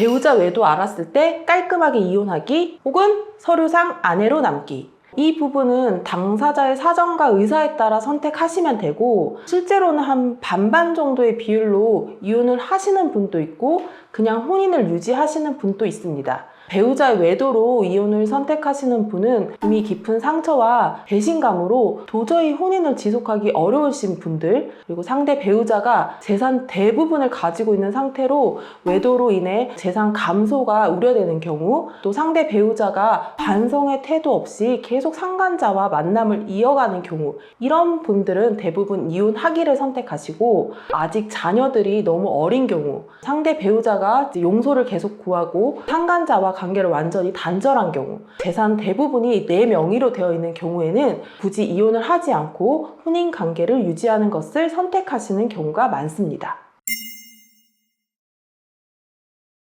배우자 외도 알았을 때 깔끔하게 이혼하기 혹은 서류상 아내로 남기. 이 부분은 당사자의 사정과 의사에 따라 선택하시면 되고 실제로는 한 반반 정도의 비율로 이혼을 하시는 분도 있고 그냥 혼인을 유지하시는 분도 있습니다. 배우자의 외도로 이혼을 선택하시는 분은 이미 깊은 상처와 배신감으로 도저히 혼인을 지속하기 어려우신 분들 그리고 상대 배우자가 재산 대부분을 가지고 있는 상태로 외도로 인해 재산 감소가 우려되는 경우 또 상대 배우자가 반성의 태도 없이 계속 상간자와 만남을 이어가는 경우 이런 분들은 대부분 이혼하기를 선택하시고 아직 자녀들이 너무 어린 경우 상대 배우자가 용서를 계속 구하고 상간자 와 관계를 완전히 단절한 경우 재산 대부분이 내 명의로 되어 있는 경우에는 굳이 이혼을 하지 않고 혼인 관계를 유지하는 것을 선택하시는 경우가 많습니다.